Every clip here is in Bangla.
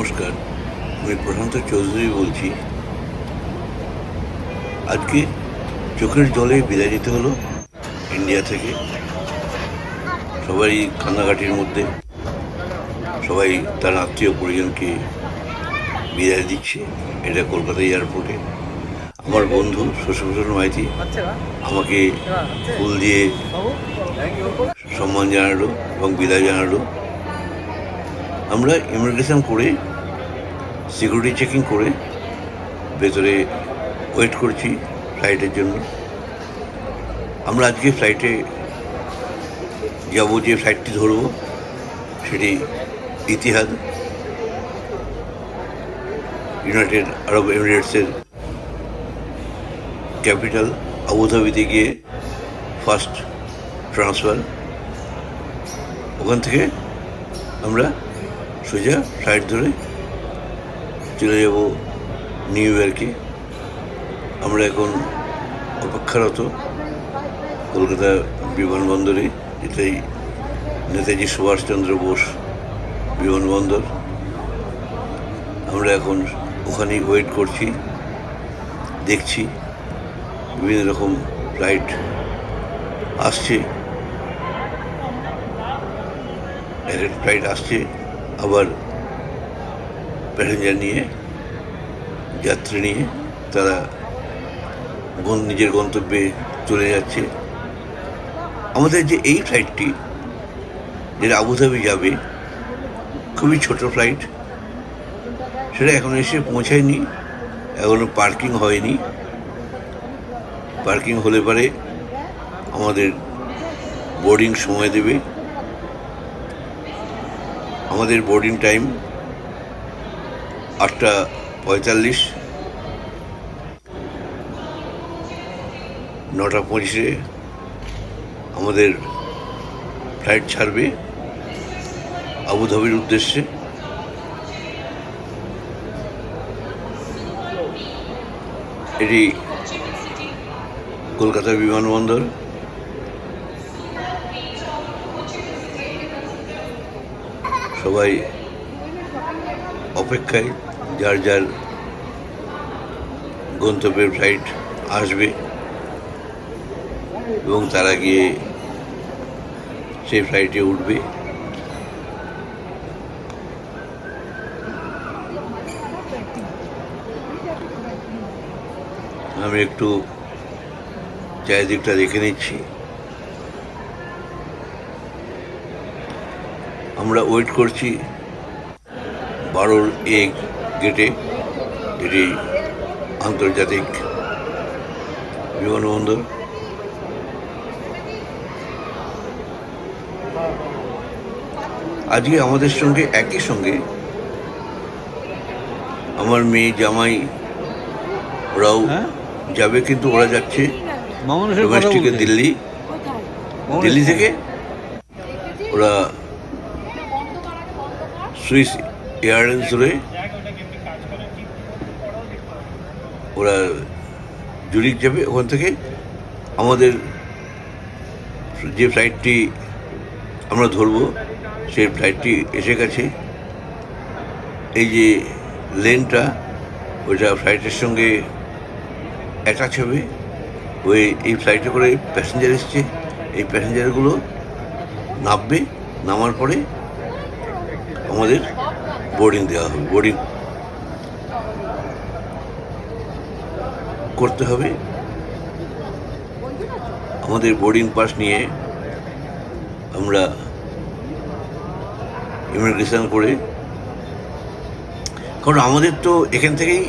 নমস্কার। আমি প্রশান্ত চৌধুরী বলছি। আজকে চোখের জলে বিদায় নিতে হলো ইন্ডিয়া থেকে। সবাই কান্নাকাটির মধ্যে, সবাই তার আত্মীয় পরিজনকে বিদায় দিচ্ছে এটা কলকাতা এয়ারপোর্টে। আমার বন্ধু শশীভূষণ মাইতি, আমাকে ফুল দিয়ে সম্মান জানালো এবং বিদায় জানালো। আমরা ইমিগ্রেশন করে সিকিউরিটি চেকিং করে ভেতরে ওয়েট করছি ফ্লাইটের জন্য। আমরা আজকে ফ্লাইটে যাব যে ফ্লাইটটি ধরবো, সেটি ইতিহাদ ইউনাইটেড আরব এমিরেটসের ক্যাপিটাল আবুধাবিতে গিয়ে ফার্স্ট ট্রান্সফার ওখান থেকে আমরা সোজা ফ্লাইট ধরে চলে যাব নিউ ইয়র্কে আমরা এখন অপেক্ষারত কলকাতা বিমানবন্দরে এটাই নেতাজি সুভাষচন্দ্র বোস বিমানবন্দর। আমরা এখন ওখানেই ওয়েট করছি, দেখছি বিভিন্ন রকম ফ্লাইট আসছে। ফ্লাইট আসছে। আবার প্যাসেঞ্জার নিয়ে, যাত্রী নিয়ে তারা নিজের গন্তব্যে চলে যাচ্ছে। আমাদের যে এই ফ্লাইটটি যেটা আবুধাবি যাবে, খুবই ছোট ফ্লাইট সেটা এখন এসে পৌঁছায়নি, এখনও পার্কিং হয়নি। পার্কিং হলে পরে আমাদের বোর্ডিং সময় দেবে। আমাদের বোর্ডিং টাইম আটটা পঁয়তাল্লিশ। নটা পঁচিশে আমাদের ফ্লাইট ছাড়বে আবুধাবির উদ্দেশ্যে। এটি কলকাতা বিমানবন্দর। সবাই অপেক্ষায়, যার যার গন্তব্যের ফ্লাইট আসবে এবং তারা গিয়ে সেই ফ্লাইটে উঠবে। আমি একটু চারিদিকটা দেখে নিচ্ছি। আমরা ওয়েট করছি বারোর এ গেটে এটি আন্তর্জাতিক বিমানবন্দর। আজকে আমাদের সঙ্গে একই সঙ্গে আমার মেয়ে জামাই ওরাও হ্যাঁ? যাবে কিন্তু ওরা যাচ্ছে ডোমেস্টিকে দিল্লি। দিল্লি থেকে ওরা সুইস এয়ারলাইন্স ওরা জুরিক যাবে, ওখান থেকে আমাদের যে ফ্লাইটটি আমরা ধরবো, সেই ফ্লাইটটি এসে গেছে। এই যে লেনটা, ওইটা ফ্লাইটের সঙ্গে অ্যাটাচ হবে। ওই, এই ফ্লাইটে করে প্যাসেঞ্জার এসছে। এই প্যাসেঞ্জারগুলো নামবে, নামার পরে আমাদের বোর্ডিং দেওয়া হবে। বোর্ডিং করতে হবে। আমাদের বোর্ডিং পাস নিয়ে আমরা ইমিগ্রেশন করে, কারণ আমাদের তো এখান থেকেই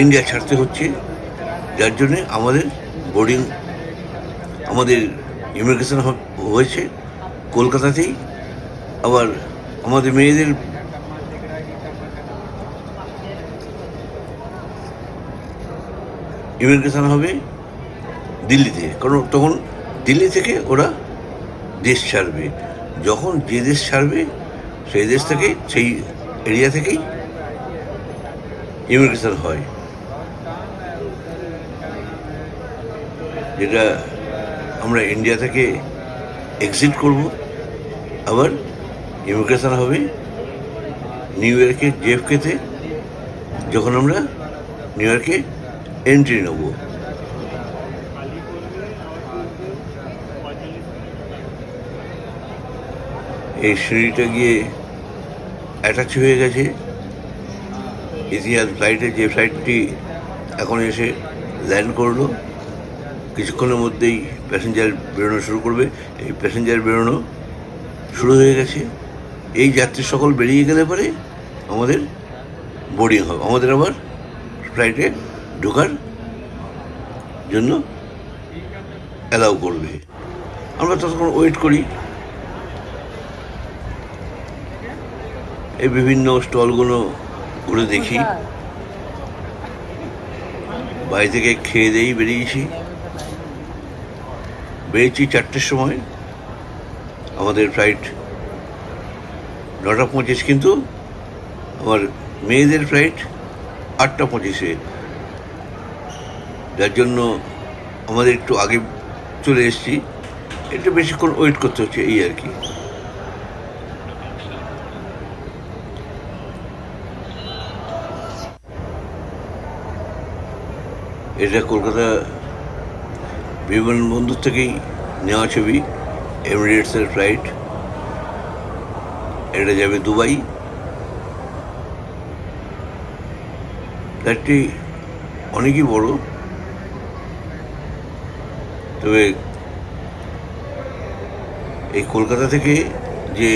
ইন্ডিয়া ছাড়তে হচ্ছে। যার জন্যে আমাদের বোর্ডিং আমাদের ইমিগ্রেশন হয়েছে। কলকাতাতেই আবার আমাদের মেয়েদের ইমিগ্রেশন হবে দিল্লিতে। কারণ তখন দিল্লি থেকে ওরা দেশ ছাড়বে। যখন যে দেশ ছাড়বে, সেই দেশ থেকে, সেই এরিয়া থেকেই ইমিগ্রেশন হয়। যেটা আমরা ইন্ডিয়া থেকে এক্সিট করব। আবার ইমিগ্রেশন হবে, নিউ ইয়র্কে জেএফকেতে যখন আমরা নিউ ইয়র্কে এন্ট্রি নেব। এই সিঁড়িটা গিয়ে অ্যাটাচ হয়ে গেছে। ইতিহাস ফ্লাইটে যে ফ্লাইটটি এখন এসে ল্যান্ড করল, কিছুক্ষণের মধ্যেই প্যাসেঞ্জার বেরোনো শুরু করবে। এই প্যাসেঞ্জার বেরোনো শুরু হয়ে গেছে। এই যাত্রী সকল বেরিয়ে গেলে পরে আমাদের বোর্ডিং হবে। আমাদের আবার ফ্লাইটে ঢোকার জন্য অ্যালাউ করবে। আমরা ততক্ষণ ওয়েট করি। এই বিভিন্ন স্টলগুলো ঘুরে দেখি। বাড়ি থেকে খেয়ে দিয়েই বেরিয়েছি। বেরিয়েছি চারটের সময়। আমাদের ফ্লাইট নটা পঁচিশ কিন্তু আমার মেয়েদের ফ্লাইট আটটা পঁচিশে। যার জন্য আমাদের একটু আগে চলে এসেছি। একটু বেশিক্ষণ ওয়েট করতে হচ্ছে, এই আর কি। এটা কলকাতা বিমানবন্দর থেকেই নেওয়া ছবি এমিরেটসের ফ্লাইট এটা যাবে দুবাই। ফ্লাইটটি অনেকই বড়। তবে এই কলকাতা থেকে যে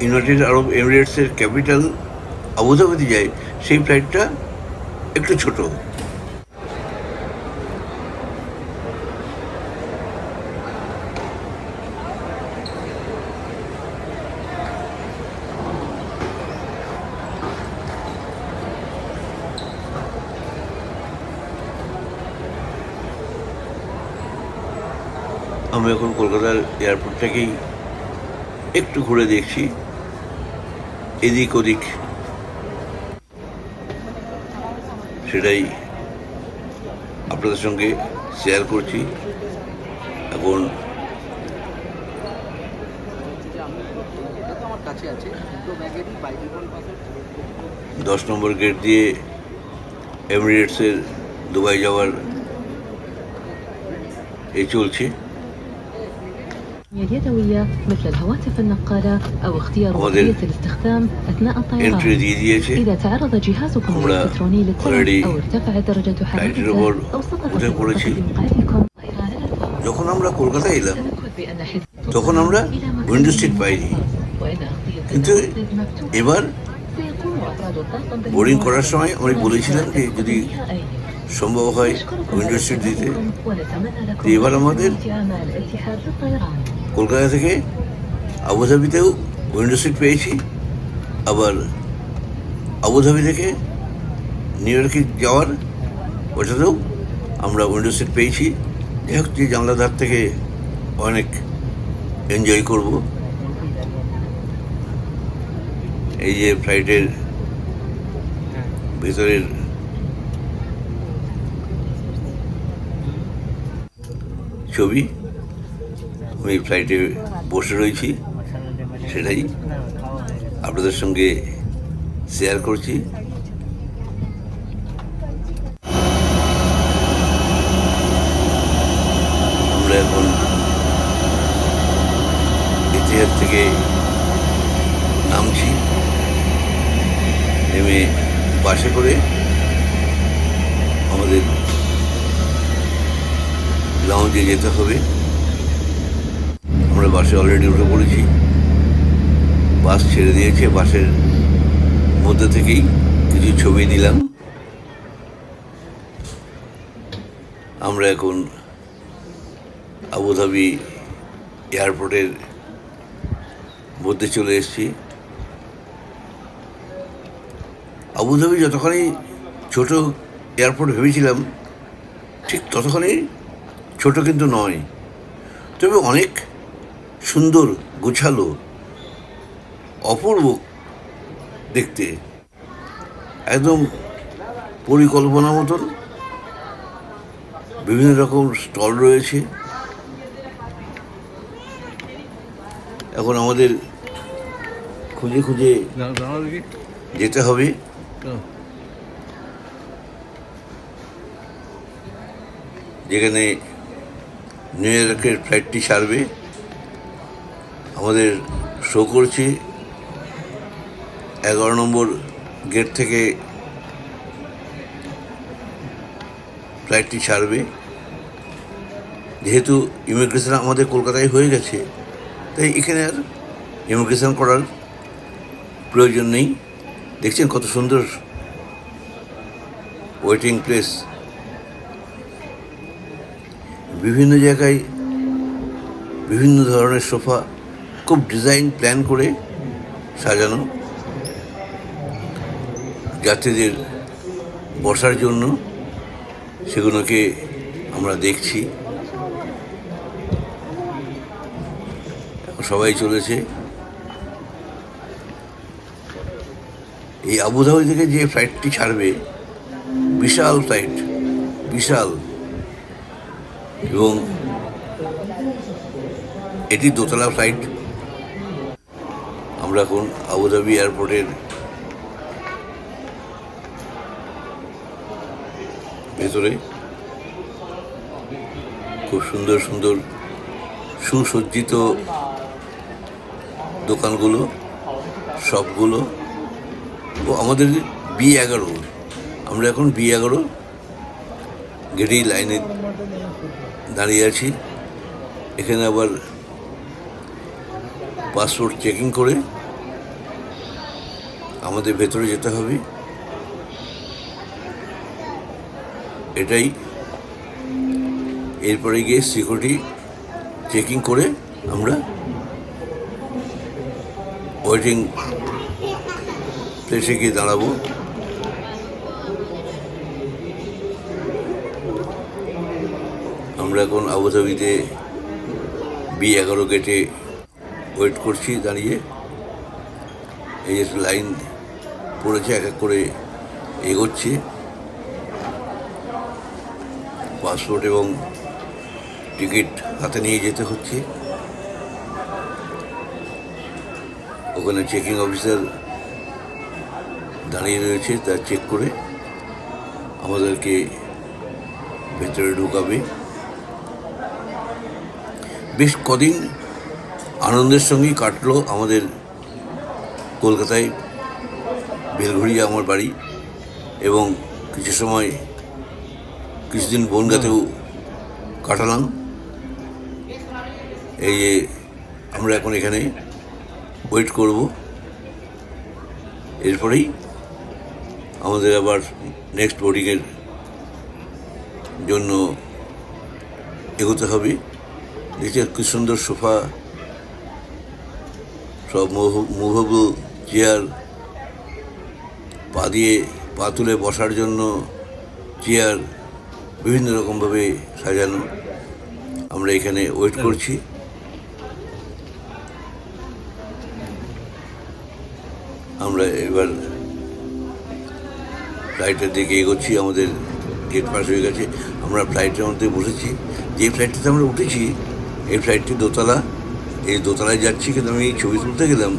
ইউনাইটেড আরব এমিরেটসের ক্যাপিটাল আবুধাবিতে যায়, সেই ফ্লাইটটা একটু ছোট। আমি এখন কলকাতার এয়ারপোর্টটাকেই একটু ঘুরে দেখছি। এদিক ওদিক। সেটাই আপনাদের সঙ্গে শেয়ার করছি। এখন দশ নম্বর গেট দিয়ে এমিরেটসের দুবাই যাওয়ার এই চলছে। اليدوية مثل الهواتف النقالة أو اختيار وهذا وضعية الاستخدام أثناء এন্ট্রি الطيران দিয়ে দিয়েছে إذا تعرض جهازكم আমরা الإلكتروني already للتلف أو ارتفعت درجة flight report حرارته أو سقط উঠে في পড়েছি। غرفة مقعدكم طيران الأنفاق যখন আমরা কলকাতায় এলাম تأكد بأن حزب তখন আমরা إلى مكان উইন্ডো সিট পাইনি وإن أغطية কিন্তু المنزل مفتوحة এবার سيقوم أفراد الطاقم বোর্ডিং করার সময় আমি বলেছিলাম যে যদি بالنهائي. সম্ভব হয় نشكركم ইউনিভার্সিটিতে সিট দিতে এবার আমাদের কলকাতা থেকে আবুধাবিতেও উইন্ডো সিট পেয়েছি। আবার আবুধাবি থেকে নিউ ইয়র্কে যাওয়ার ওটাতেও আমরা উইন্ডো সিট পেয়েছি। যাই হোক যে জানলাধার থেকে অনেক এনজয় করব। এই যে ফ্লাইটের হ্যাঁ। ভিতরের ছবি। আমি ফ্লাইটে বসে রয়েছি সেটাই আপনাদের সঙ্গে শেয়ার করছি আমরা এখন ইতিহাস থেকে নামছি নেমে বাসে করে আমাদের লাউঞ্জে যেতে হবে। আমরা বাসে অলরেডি উঠে পড়েছি। বাস ছেড়ে দিয়েছে, বাসের মধ্যে থেকেই কিছু ছবি দিলাম। আমরা এখন আবুধাবি এয়ারপোর্টের মধ্যে চলে এসেছি। আবুধাবি যতখানি ছোট এয়ারপোর্ট ভেবেছিলাম, ঠিক ততখানি ছোট কিন্তু নয়। তবে অনেক সুন্দর গোছালো অপূর্ব দেখতে। একদম পরিকল্পনা মতন। বিভিন্ন রকম স্টল রয়েছে। এখন আমাদের খুঁজে খুঁজে যেতে হবে। যেখানে নিউ ইয়র্কের ফ্লাইটটি ছাড়বে আমাদের শো করছি। এগারো নম্বর গেট থেকে ফ্লাইটটি ছাড়বে যেহেতু ইমিগ্রেশন আমাদের কলকাতায় হয়ে গেছে, তাই এখানে আর ইমিগ্রেশন করার প্রয়োজন নেই। দেখছেন কত সুন্দর ওয়েটিং প্লেস বিভিন্ন জায়গায় বিভিন্ন ধরনের সোফা খুব ডিজাইন প্ল্যান করে সাজানো যাত্রীদের বসার জন্য সেগুলোকে আমরা দেখছি। সবাই চলেছে। এই আবুধাবি থেকে যে ফ্লাইটটি ছাড়বে, বিশাল ফ্লাইট বিশাল। এবং এটি দোতলা ফ্লাইট আমরা এখন আবুধাবি এয়ারপোর্টের ভেতরে খুব সুন্দর সুন্দর সুসজ্জিত দোকানগুলো সবগুলো ও আমাদের বি এগারো। আমরা এখন বি এগারো, গেটেই লাইনে দাঁড়িয়ে আছি। এখানে আবার পাসপোর্ট চেকিং করে আমাদের ভেতরে যেতে হবে। এটাই। এরপরে গিয়ে সিকিউরিটি চেকিং করে আমরা ওয়েটিং প্লেসে গিয়ে দাঁড়াবো। আমরা এখন আবুধাবিতে বি এগারো গেটে ওয়েট করছি দাঁড়িয়ে। এই যে লাইন পড়েছে, এক এক করে এগোচ্ছে। পাসপোর্ট এবং টিকিট হাতে নিয়ে যেতে হচ্ছে। ওখানে চেকিং অফিসার দাঁড়িয়ে রয়েছে, তা চেক করে আমাদেরকে ভেতরে ঢুকাবে। বেশ কদিন আনন্দের সঙ্গেই কাটলো আমাদের কলকাতায় বেলঘড়িয়া আমার বাড়ি এবং কিছু সময় কিছুদিন বনগাতেও কাটালাম। এই যে আমরা এখন এখানে ওয়েট করব। এরপরেই আমাদের আবার নেক্সট বোর্ডিংয়ের জন্য এগোতে হবে। দেখছি কি সুন্দর সোফা? সব মুভেবল চেয়ার পা দিয়ে পা তুলে বসার জন্য চেয়ার বিভিন্ন রকমভাবে সাজানো। আমরা এখানে ওয়েট করছি। আমরা এবার ফ্লাইটের দিকে এগোচ্ছি আমাদের গেট পাস হয়ে গেছে। আমরা ফ্লাইটের মধ্যে বসেছি। যে ফ্লাইটটাতে আমরা উঠেছি এই ফ্লাইটটি দোতলা। এই দোতলায় যাচ্ছি কিন্তু আমি এই ছবি তুলতে গেলাম।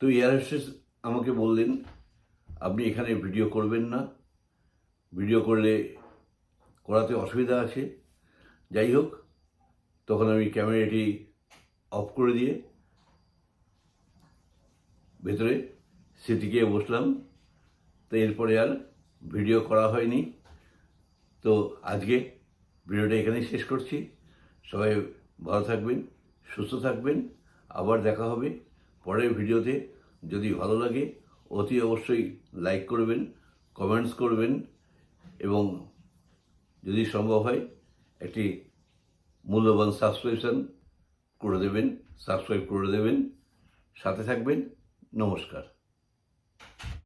তো এয়ার হোস্টেস আমাকে বললেন, আপনি এখানে ভিডিও করবেন না। ভিডিও করলে করাতে অসুবিধা আছে। যাই হোক, তখন আমি ক্যামেরাটি অফ করে দিয়ে ভেতরে সিটি গিয়ে বসলাম। তো এরপরে আর ভিডিও করা হয়নি। তো আজকে ভিডিওটা এখানেই শেষ করছি। সবাই ভালো থাকবেন, সুস্থ থাকবেন। আবার দেখা হবে পরের ভিডিওতে। যদি ভালো লাগে, অতি অবশ্যই লাইক করবেন, কমেন্টস করবেন এবং যদি সম্ভব হয়, একটি মূল্যবান সাবস্ক্রিপশন করে দেবেন, সাবস্ক্রাইব করে দেবেন। সাথে থাকবেন, নমস্কার।